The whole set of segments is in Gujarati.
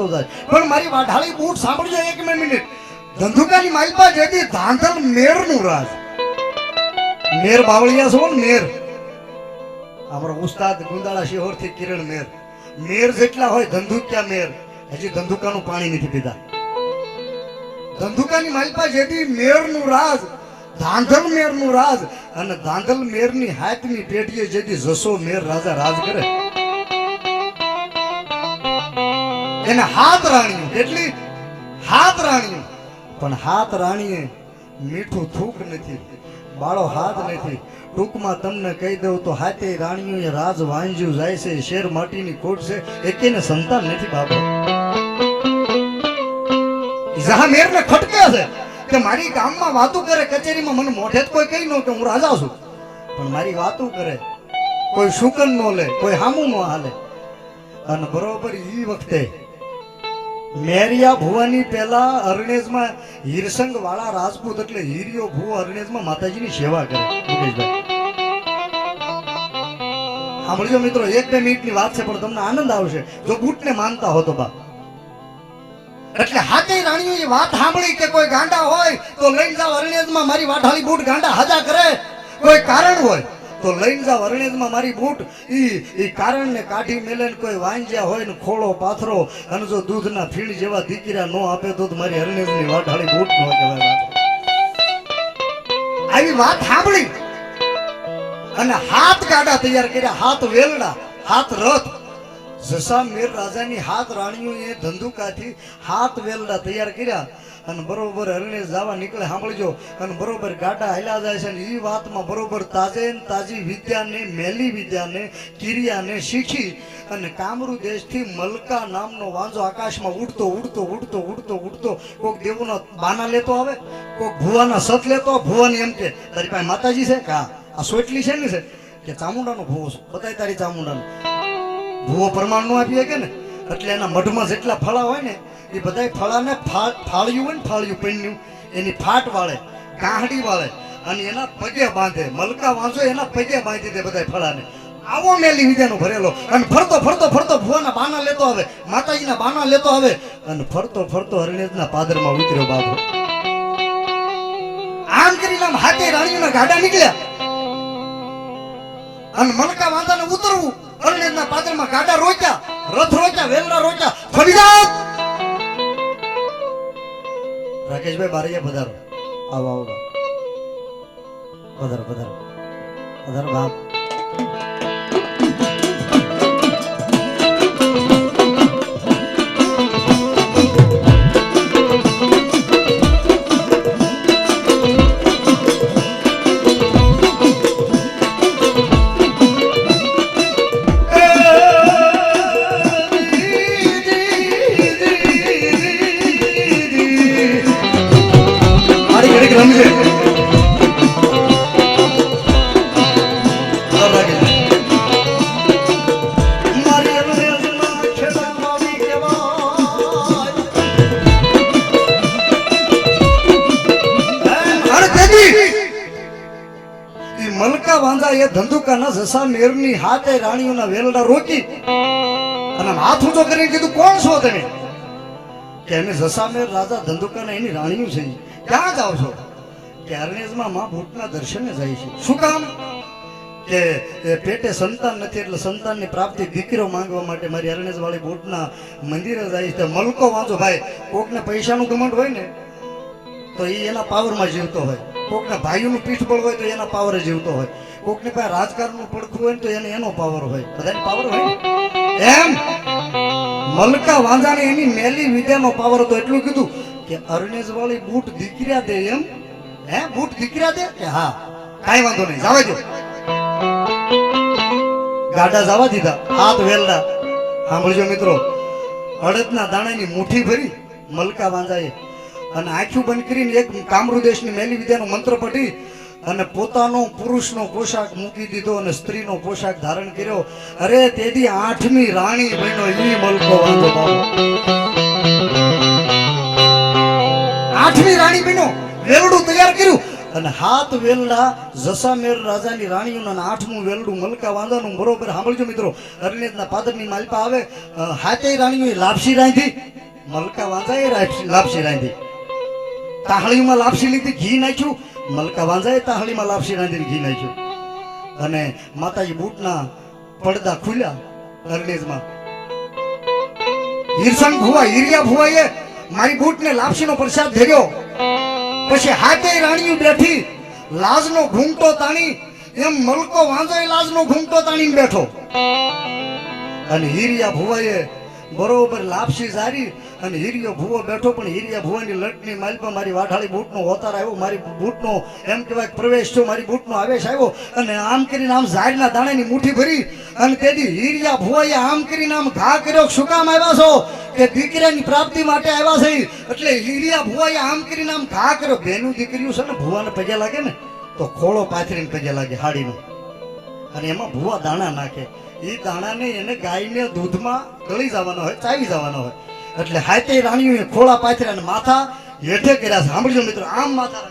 વધતો જાય. પણ મારી વાઢાળી બૂટ સાંભળજો એક મિનિટ. ધંધુકાની માલપા જેથી ધાંધલ મેરનું રાજ. મેર બાવળિયા છો મેર. અમારો ઉસ્તાદ ગુંદાળા શિહોરથી કિરણ મેર. મેર જેટલા હોય ધંધુક્યા મેર. હજી ધંધુકાનું પાણી નથી પીધા. ધંધુકાની માલપા જેથી મેરનું રાજ, ધાંધલ મેરનું રાજ અને ધાંધલ મેરની હાથની પેટીએ જેથી જસો મેર રાજા રાજ કરે. એને હાથ રાણીઓ, કેટલી? હાથ રાણીઓ. પણ હાથ રાણીએ મીઠું થૂક નથી, બાળો હાથ નથી. ટૂંકમાં તમને કહી દઉં તો હાથે રાણીઓએ રાજ વાંજ્યું જાય છે, શેર માટીની ખોટ છે. એકેને સંતાન નથી બાબો જહા મેરને ખટકે છે કે મારી ગામમાં વાતો કરે, કચેરીમાં મને મોઢે કોઈ કહી ન કે હું રાજા છું. પણ મારી વાતો કરે, કોઈ શુકન નો લે, કોઈ હામું ન હાલે. અને બરોબર એ વખતે મેરિયા ભુવાની પહેલા અરણેજમાં હિરસંગ વાળા રાજપૂત એટલે હિરિયો ભુવો અરણેજમાં માતાજીની સેવા કરે, મુકેશભાઈ. સાંભળજો મિત્રો, એક બે મિનિટની વાત છે, પણ તમને આનંદ આવશે. જો બૂટને માનતા હો તો બા. એટલે હાથે રાણીઓએ વાત સાંભળી કે કોઈ ગાંડા હોય, તો લઈ જાઓ અરણેજમાં, મારી વાઢાળી બૂટ ગાંડા હાજા કરે. કોઈ કારણ હોય તો લઈને જાવ અરણેજમાં મારી બૂટ. ઈ કારણને કાઢી મેલે કોઈ વાંજ્યા હોય ને ખોળો પાથરો. અને જો દૂધના ફીણ જેવા દીકરા ન આપે તો મારી અરણેજની વાઢાળી બૂટ ન કહેવાય આવી વાત સાંભળી. અને હાથ ગાડા તૈયાર કર્યા. હાથ વેલડા, હાથ રથ. જસા મેર રાજાની હાથ રાણીઓએ ધંધુકાથી હાથ વેલડા તૈયાર કર્યા. અને બરોબર હરણે જવા નીકળે, સાંભળજો. અને બરોબર ગાડા હાલ્યા જાય છે અને એ વાતમાં બરોબર તાજે તાજી વિદ્યાને, મેલી વિદ્યાને, કિરિયાને શીખી અને કામરૂ દેશથી મલકા નામનો વાંજો આકાશમાં ઉડતો ઉડતો ઉડતો ઉડતો ઉડતો. કોક દેવોનો બાના લેતો આવે, કોક ભુવાના સત લેતો ભુવાની એમ કે, તારી પાસે માતાજી છે? કા આ સોટલી છે ને છે કે ચામુંડાનો ભૂવો છે? બતાય તારી ચામુંડાનો. ભૂવો પ્રમાણ આપીએ કે ને? એટલે એના મઢમાં જેટલા ફળા હોય ને, એ બધા ફળાને ફાળ્યું હોય ને, ફાળ્યું પૈણ્યું, એની ફાટ વાળે, ગાંહડી વાળે, અને એના પગે બાંધે, મલકા વાંચો એના પગે બાંધી દે બધા ફળાને. આવો મેલી વિદ્યાનો ભરેલો, અને ફરતો ફરતો ફરતો ભુવાના બાના લેતો આવે, માતાજીના બાના લેતો આવે, અને ફરતો ફરતો હરણેજના પાદરમાં ઉતર્યો બાબો. આમ કરીને આમ હાથે રાણીના ગાડા નીકળ્યા. અને મલકા વાંધાને ઉતરવું, અરણેજના પાદરમાં ગાડા રોક્યા. રથ રોચા વેલના રોચા ફરી જાઓ! રાકેશભાઈ બારૈયા પધારો. આવો આવો. પધારો પધારો. પધારો, બાપ. મલકા વાંધા એ ધંધુકાના જસા મેરની હાથે રાણીઓના વેલડા રોકી અને હાથ ઊંચો કરીને કીધું, કોણ છો તમે? કે અમે જસામેર રાજા, ધંધુકાના એની રાણીઓ છે. ક્યાં જાઓ છો? કે અરણેજમાં માં ભૂતના દર્શને જાય છે. શું કામ? કે પેટે સંતાન નથી એટલે સંતાનની પ્રાપ્તિ દીકરો માંગવા માટે મારી અરણેજ વાળી બોટના મંદિરે જાય છે. મલકો વાંચો ભાઈ, કોકને પૈસાનું ઘમંડ હોય ને તો એ એના પાવરમાં જીવતો હોય. કોકને ભાઈઓનું પીઠબળ હોય તો એના પાવરે જીવતો હોય. કોકની પાસે રાજકારણનું પડખું હોય તો એને એનો પાવર હોય. બધાને પાવર હોય એમ? મલકા વાંધાને એની મેલી વિદ્યાનો પાવર હતો. એટલું કીધું કે અરણેજ વાળી બૂટ દીકર્યા દે એમ. હે, બૂટ દીકર્યા દે? કે હા. કાંઈ વાંધો નહીં. જાવે જો ગાડા જવા દીધા. હાથ વેલડા. સાંભળજો મિત્રો. અડદના દાણાની મુઠ્ઠી ભરી મલકા વાંધાએ અને આંખું બંધ કરીને એક કામરુદેશની મેલી વિદ્યાનો મંત્ર પઢી અને પોતાનો પુરુષનો પોશાક મૂકી દીધો અને સ્ત્રીનો પોશાક ધારણ કર્યો. અરે તેથી આઠમી રાણી બન્યો, ઈ મલકો વાંધો બાબો આઠમી રાણી બન્યો, વેલડું તૈયાર કર્યું. અને હાથ વેલડા જસામેર રાજાની રાણીઓના અને આઠમું વેલડું મલકા વાંધાનું બરોબર સાંભળજો મિત્રો. અરણેજના પાદરની માલપા આવે. હાથે રાણીઓ લાપસી રાંધી, મલકા વાંધાએ લાપસી લાપસી રાંધી. તાહળીમાં લાપસી લીધી, ઘી નાખ્યું. મલકા વાંઝાએ તાહળીમાં લાપસી રાંધીને ઘી નાખ્યું. અને માતાજી બૂટના પડદા ખુલ્યા અરણેજમાં હિરસંગ ભુવા હિરિયા ભુવાએ મારી બૂટને લાપસીનો પ્રસાદ ધર્યો. પછી હાથે રાણીયું બેઠી, લાજનો ઘૂંટો તાણી, એમ મલકો વાંઝાએ લાજનો ઘૂંટો તાણીને બેઠો. અને હિરિયા ભુવાએ બરોબર લાપસી જારી અને હિરિયો ભૂવો બેઠો પણ હિરિયા ભુવાની લટની માલમાં મારી વાઠાળી બૂટનો હોતાર આવ્યો. મારી બૂટનો, એમ કહેવાય પ્રવેશ થયો. મારી બૂટનો આવેશ આવ્યો. અને આમ કરીને આમ ઝાડના દાણાની મુઠ્ઠી ભરી અને તેથી હિરિયા ભુવાએ આમ કરીને આમ ઘા કર્યો શું કામ આવ્યા છો? કે દીકરાની પ્રાપ્તિ માટે આવ્યા છે. એટલે હિરિયા ભુવાએ આમ કરીને આમ ઘા કર્યો. બેનું દીકરીયું છે ને, ભુવાને પજે લાગે ને, તો ખોળો પાથરીને પજે લાગે હાડીનો. અને એમાં ભૂવા દાણા નાખે. એ દાણાને એને ગાયને દૂધમાં ગળી જવાનો હોય, ચાવી જવાનો હોય. એટલે હાથે રાણીઓએ ખોળા પાથર્યા અને માથા હેઠે કર્યા સાંભળજો મિત્રો, આમ માથા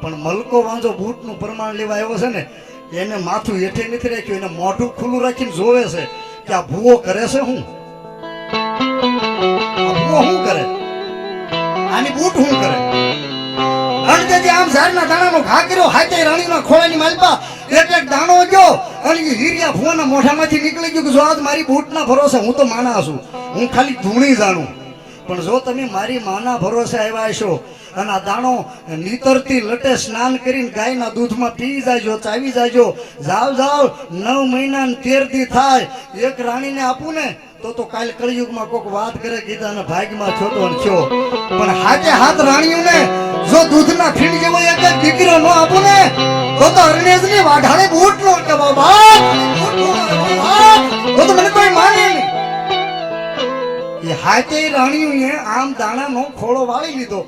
પણ મલકો વાંધો બૂટનું પ્રમાણ લેવા આવ્યો છે ને, એને માથું હેઠે નથી રાખ્યું, એને મોઢું ખુલ્લું રાખીને જોવે છે કે આ ભૂવો કરે છે હું ભૂવો શું કરે? આની બૂટ શું કરે? અને આમ ઝાડના દાણાનો ઘા કર્યો, હાથે રાણીના ખોળાની માલપા એક દાણો ગયો અને હીરિયા ફોન મોઢામાંથી નીકળી ગયું કે જો આજ મારી બૂટના ભરોસે હું તો માના છું. હું ખાલી ધૂણી જાણું. પણ જો તમે મારી માના ભરોસે આવ્યા છો અને આ દાણો નીતરતી લટે સ્નાન કરીને ગાયના દૂધમાં પી જાયજો ચાવી જાયજો જાવ જાવ, નવ મહિના તેર દી થાય, એક રાણીને આપું ને, તો તો કાલ કળિયુગમાં કોક વાત કરે કીધા અને ભાગમાં છો તો ને છો પણ હાથે હાથ રાણીઓને જો દૂધના ફીણ જેવો એક દીકરો ન આપું ને, તો તો બૂટ નો બાબા બૂટ નો કે બાબા. તો મને કોઈ માને એ હાથે રાણીઓએ આમ દાણાનો ખોળો વાળી લીધો.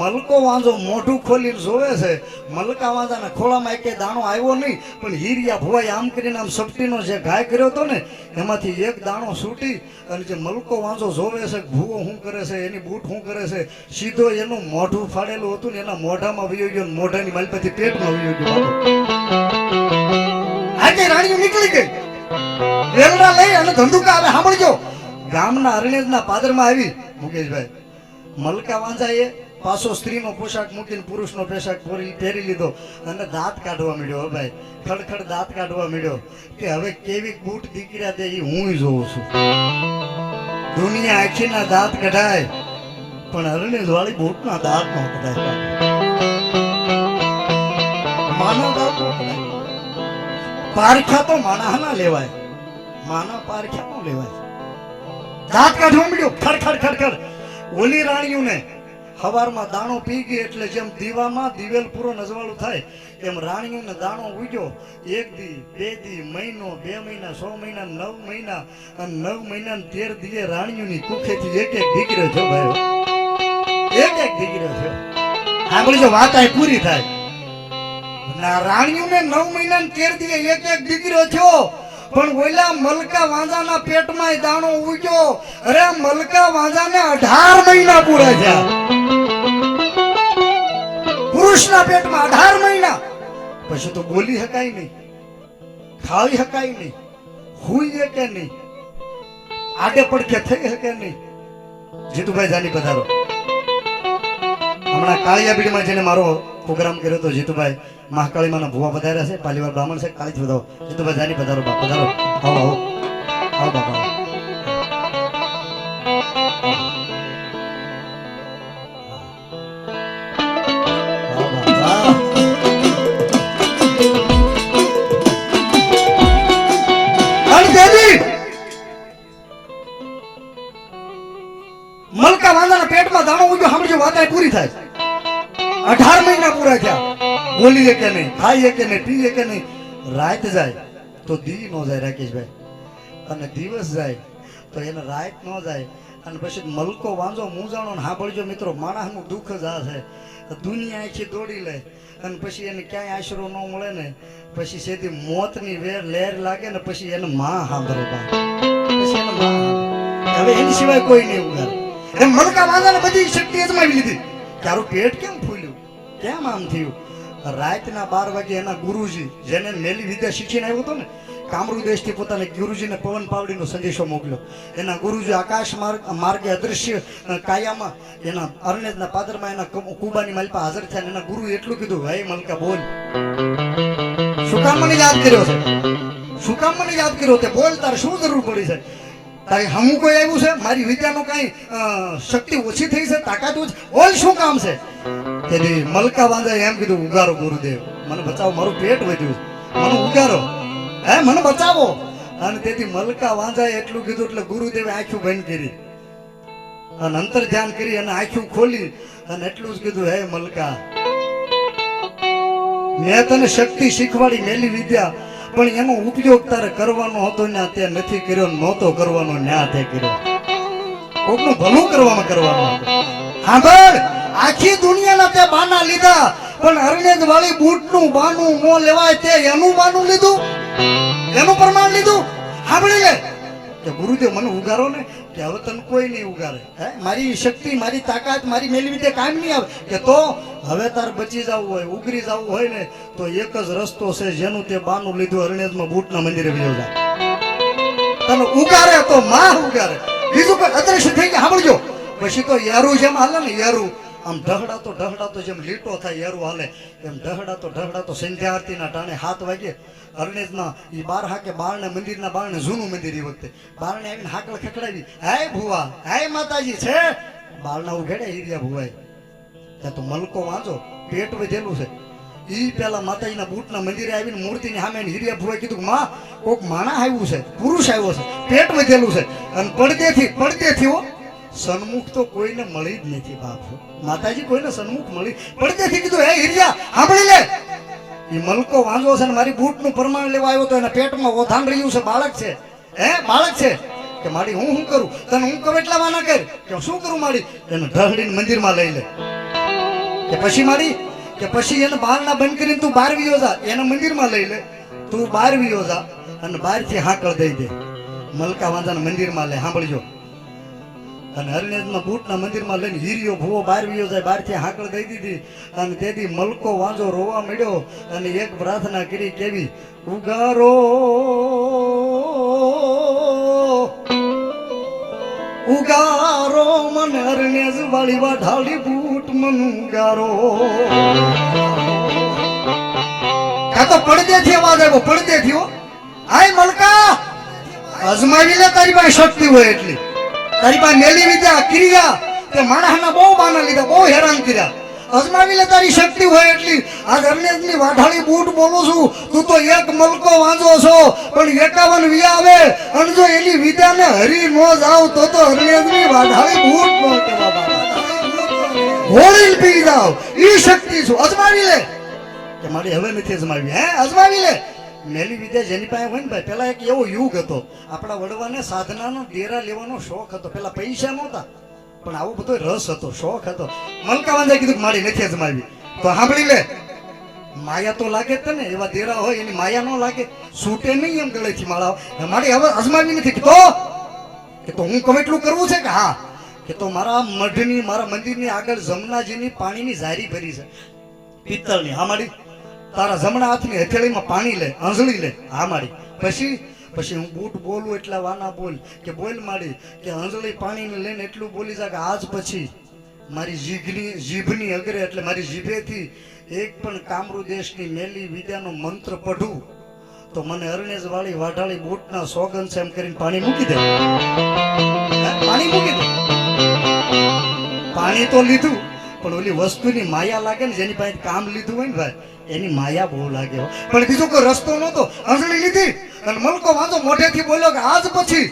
મલકો વાંધો મોઢું ખોલીને જોવે છે. મલકા વાંધાના ખોળામાં એક દાણો આવ્યો નહીં, પણ હીરિયા ભુવાએ આમ કરીને આમ સપટીનો જે ઘાય કર્યો હતો ને, એમાંથી એક દાણો છૂટી અને જે મલકો વાંધો જોવે છે ભૂવો શું કરે છે, એની બૂટ શું કરે છે, સીધો એનું મોઢું ફાડેલું હતું ને, એના મોઢામાં વયો ગયો મોઢાની માલપથી પેટમાં વયો ગયો આજે રાણીઓ નીકળી ગઈ. વેલડા લઈ અને ધંધુકા આવે, સાંભળજો. ગામના અરણેજના પાદરમાં આવી, મુકેશભાઈ. મલકા વાંઝાએ પાછો સ્ત્રીનો પોશાક મૂકીને પુરુષનો પોશાક પહેરી લીધો અને દાંત કાઢવા મળ્યો ભાઈ. ખડખડ દાંત કાઢવા મળ્યો કે હવે કેવી બૂટ દીકરા દે હું જોઉં છું. દુનિયા આખીના દાંત કઢાય, પણ અરણેજ વાળી બૂટના દાંત ન કઢાય માનો દાંત નો પારખા તો માણસના લેવાય. માના પારખા નો લેવાય. દાંત કાઢવા મળ્યો ખડખડ ખડખડ ઓલી રાણીઓને હવારમાં દાણો પી ગયો એટલે જેમ દીવામાં દિવેલ પૂરો નજવાળું થાય એમ રાણીઓને દાણો ઉગ્યો. એક દી બે દી મહિનો બે મહિના સો મહિના નવ મહિના અને નવ મહિના ને તેર દીએ રાણીઓની કુખેથી એક એક દીકરો થયો ભાઈ એક એક દીકરો થયો. સાંભળજો વાત આ પૂરી થાય. ના રાણીઓને નવ મહિના ને તેર દીએ એક એક દીકરો થયો. પણ ઓલા મલકા વાંજાના પેટમાં દાણો ઉગ્યો. અરે મલકા વાંજાને અઢાર મહિના પૂરા થયા. પુરુષના પેટમાં અઢાર મહિના. પછી તો બોલી શકાય નહીં. ખાવી શકાય નહીં. હુઈ કે નહીં. આડે પડકે થઈ શકે નહીં. જીતુભાઈ જાની પધારો. હમણાં કાળિયાબીડીમાં જેને મારો પ્રોગ્રામ કર્યો હતો જીતુભાઈ મહાકાળીમાંના ભુવા પધાર્યા છે, પાલીવાર બ્રાહ્મણ છે, કાળી જ પધારો એ તો બધાની પધારો બાપ, પધારો. આવો આવો. આવો બાપા. બોલીએ કે નહીં ખાઈએ કે નહીં પીએ કે નહીં. રાત જાય તો દી ન જાય રાકેશભાઈ અને દિવસ જાય તો એને રાત ન જાય. અને પછી મલકો વાંધો જાણો ને સાંભળજો મિત્રો, માણસનું દુઃખ જ આ છે. દુનિયા આખી દોડી લે. અને પછી એને ક્યાંય આશરો ન મળે ને, પછી સીધી મોતની વેર, લહેર લાગે ને પછી એને માં સાંભળે. પછી એને માં હવે એની સિવાય કોઈ નહીં ઉગાડે એમ મલકા વાંધાને બધી શક્તિ અજમાવી લીધી. તારું પેટ કેમ ફૂલ્યું? કેમ આમ થયું? રાતના બાર વાગે એના ગુરુજી જેને મેલી વિદ્યા શીખીને આવ્યો હતો ને કામરૂ દેશથી પોતાને ગુરુજીને પવન પાવડીનો સંદેશો મોકલ્યો. એના ગુરુજી આકાશ માર્ગ માર્ગે અદૃશ્ય કાયામાં એના અરણેજના પાદરમાં એના કુબાની માલપા હાજર થયા એના ગુરુ એટલું કીધું, હે મલકા, બોલ. શું કામ મને યાદ કર્યો છે? શું કામ મને યાદ કર્યો તે બોલ, તારે શું જરૂર પડી છે? તારે હમું કોઈ આવ્યું છે? મારી વિદ્યાનો કઈ શક્તિ ઓછી થઈ છે, તાકાત ઓછી બોલ, શું કામ છે? તેથી મલકા બાંધા એમ કીધું, ઉગારો ગુરુદેવ. મને બચાવો, મારું પેટ વધ્યું મને ઉગારો. હે, મને બચાવો. અને તેથી મલકા વાંધાએ એટલું કીધું, એટલે ગુરુદેવે આંખું બંધ કરી. અને અંતર ધ્યાન કરી અને આંખું ખોલી અને એટલું જ કીધું, હે, મલકા, મેં તને શક્તિ શીખવાડી, મેલી વિદ્યા, પણ એનો ઉપયોગ તારે કરવાનો હતો ને તે નથી કર્યો નહોતો કરવાનો ન્યા તે કર્યો. કોકનું ભલું કરવામાં કરવાનો હતો. સાંભળ આખી દુનિયાના તે બાના લીધા. પણ અરણેજ વાળી બૂટનું બાનું નો લેવાય તે એનું બાનું લીધું? એનું પ્રમાણ લીધું? સાંભળી લે. કે ગુરુદેવ મને ઉગારો ને, કે હવે તને કોઈ નહીં ઉગારે. હે? મારી શક્તિ, મારી તાકાત, મારી મેલી તે કામ નહીં આવે. કે તો હવે તાર બચી જવું હોય, ઉગરી જવું હોય ને, તો એક જ રસ્તો છે જેનું તે બાનું લીધું અરણેજમાં બૂટના મંદિરે વયો જાય તને ઉગારે તો માં ઉગારે. બીજું કોઈ અદ્રશ્ય થઈ ગયા. સાંભળજો. પછી તો યારું જેમ હાલે ને, યારું. આમ ઢહડાતો ઢહડાતો જેમ લીટો થાય એરું હાલે, એમ ઢહડાતો ઢહડાતો સંધ્યા આરતીના ટાણે હાથ વાગે. અરણેજના એ બાર હાકે બારણે મંદિરના બારણે જૂનું મંદિર એ વખતે. બારણે આવીને હાકળ ખખડાવી હાય ભુવા હાય માતાજી, છે? બારણા ઉઘેડે હિરિયા ભુવાય ત્યાં તો મલકો વાંચો પેટ વધેલું છે. એ પેલા માતાજીના બૂટના મંદિરે આવીને મૂર્તિની સામે હિરિયા ભુવાએ કીધું માં, કોક માણા આવ્યું છે, પુરુષ આવ્યો છે, પેટ વધેલું છે. અને પડદેથી પડદેથી હો સન્મુખ તો કોઈને મળી જ નથી બાપ. માતાજી કોઈને સન્મુખ મળી પડદેથી કીધું, હે હિરજા સાંભળી લે. એ મલકો વાંધો છે ને મારી બૂટનું પ્રમાણ લેવા આવ્યો તો એના પેટમાં ઓથાણ રહ્યું છે, બાળક છે. હે, બાળક છે? કે મારી હું શું કરું? તને હું કહું એટલા વાના કર કે શું કરું મારી? એને ઢહડીને મંદિરમાં લઈ લે. કે પછી મારી? કે પછી એને બહારના બંધ કરીને તું બાર વિયો જા, એને મંદિરમાં લઈ લે. તું બાર વિયો જા અને બહારથી હાકળ દઈ દે. મલકા વાંધાને મંદિરમાં લે, સાંભળજો. અને હરણેજના બૂટના મંદિરમાં લઈને હીરિયો ભૂવો બાર વિયો જાય બહારથી હાકળ દઈ દીધી. અને તેથી મલકો વાંજો રોવા મળ્યો અને એક પ્રાર્થના કરી કેવી, ઉગારો ઉગારો, મને હરણેજ વાળી વાઢાળી બૂટ મન ઉગારો. કાં તો પડદેથી અવાજ આવ્યો થયો હાય મલકા, અજમાવી લે તારી પાસે શક્તિ હોય એટલી. તારી પાસે મેલી વિદ્યા ક્રિયા તે માણસના બહુ બાના લીધા, બહુ હેરાન કર્યા. અજમાવી લે તારી શક્તિ હોય એટલી. આ ગરનેજની વાઢાળી બૂટ બોલું છું. તું તો એક મલકો વાંચો છો. પણ એકાવન વિયા આવે. અને જો એની વિદ્યાને હરી નો જાવ, તો તો હરણેજની વાઢાળી બૂટ ન હોળી પી જાવ. એ શક્તિ છું. અજમાવી લે. કે મારી હવે નથી અજમાવી, હે? અજમાવી લે. મેલી વિદ્યા જેની પાસે હોય ને ભાઈ, પેલા એક એવો યુગ હતો. આપણા વડવાને સાધનાનો, ડેરા લેવાનો શોખ હતો. પેલા પૈસા નહોતા, પણ આવો બધો રસ હતો, શોખ હતો. મલકા વાંધા કીધું મારી નથી અજમાવી. તો સાંભળી લે, માયા તો લાગે જ ને, એવા દેરા હોય, એની માયા ન લાગે. છૂટે નહીં એમ ગળેથી માળા મારી હવે અજમાવી નથી. તો? કે તો હું કહું એટલું કરવું છે કે હા? કે તો મારા મઢની, મારા મંદિરની આગળ જમનાજીની પાણીની ઝારી ભરી છે. પિત્તળની, હા મારી તારા જમણા હાથની હથેળીમાં પાણી લે હંજળી લે. હા, મારી. પછી? પછી હું બૂટ બોલું એટલા વાના બોલ કે બોલ, મારી, કે હંજળી પાણીને લઈને એટલું બોલી જા કે આજ પછી મારી જીભની જીભની અગરે, એટલે મારી જીભેથી એક પણ કામરૂ દેશની મેલી વિદ્યાનો મંત્ર પઢું, તો મને અરણેજ વાળી વાઢાળી બૂટના સોગન છે એમ કરીને પાણી મૂકી દે. પાણી મૂકી દે. પાણી તો લીધું. પણ ઓલી વસ્તુની માયા લાગે ને જેની પાસે કામ લીધું હોય ને ભાઈ, એની માયા બહુ લાગે પણ બીજો કોઈ રસ્તો નહોતો. આંસળી લીધી અને મલકો વાંધો મોઢેથી બોલ્યો કે આજ પછી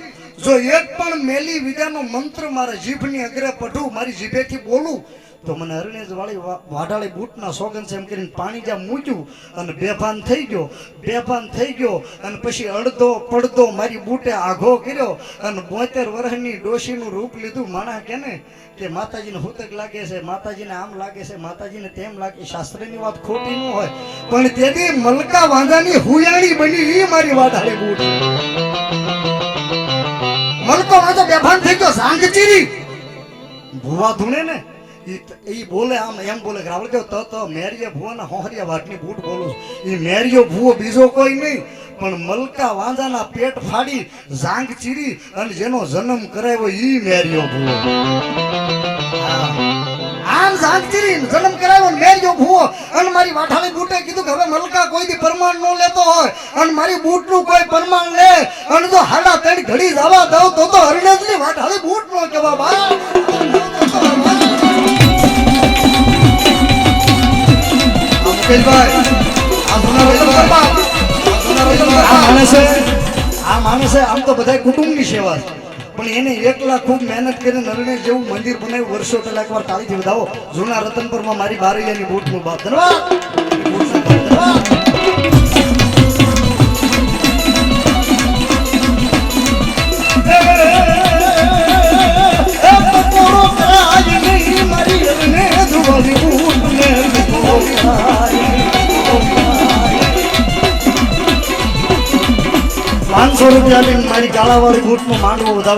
જો એક પણ મેલી વિદ્યાનો મંત્ર મારા જીભની અગ્રે પઢું, મારી જીભેથી બોલું તો મને અરણેજ વાળી વાઢાળી બૂટના સોગન છે એમ કરીને પાણી જ્યાં મૂક્યું અને બેભાન થઈ ગયો. બેભાન થઈ ગયો અને પછી અડધો પડધો મારી બૂટે આઘો કર્યો અને બોતેર વર્ષની ડોશીનું રૂપ લીધું. માણા કે ને, કે માતાજીને હુતક લાગે છે, માતાજીને આમ લાગે છે, માતાજીને તેમ લાગે. શાસ્ત્રની વાત ખોટી ન હોય. પણ તેથી મલકા વાંધાની હુયાણી બની એ મારી વાઢાળી બૂટ. મલકો વાંધો બેભાન થઈ ગયો. સાંગ ચીરી ભૂવા ધૂણે ને. ઈ બોલે આમ એમ બોલે કે તો તો મેરિયા ભુવાના હોહરિયા વાટની બૂટ બોલું. ઈ મેરિયો ભુવો બીજો કોઈ નહીં, પણ મલકા વાંજાના પેટ ફાડી જાંગ ચીરી અને જેનો જન્મ કરાવ્યો ઈ મેરિયો ભુવો. આમ જાંગ ચીરી જન્મ કરાવ્યો ને મેરિયો ભુવો. અને મારી વાઠાળી બૂટે કીધું કે હવે મલકા કોઈ દી પરમાણ નો લેતો હોય. અને મારી બૂટનું કોઈ પરમાણ લે. અને જો હાડા તેડ ઘડી જવા દઉં તો તો હરણેજની વાઠાળી બૂટ નો કેવા બા આ મુનાભાઈ, આ માણસે આ માણસે આમ તો બધા કુટુંબની સેવા છે. પણ એને એકલા ખૂબ મહેનત કરીને નરણે જેવું મંદિર બનાવ્યું વર્ષો પહેલા એકવાર તાળીથી વધાવો. જૂના રતનપુરમાં મારી બારૈયાની બૂટનું બાપ. ધન્યવાદ. પાંચસો રૂપિયા લઈને મારી ગાળાવાળી બૂટનું માંડવો વધાવો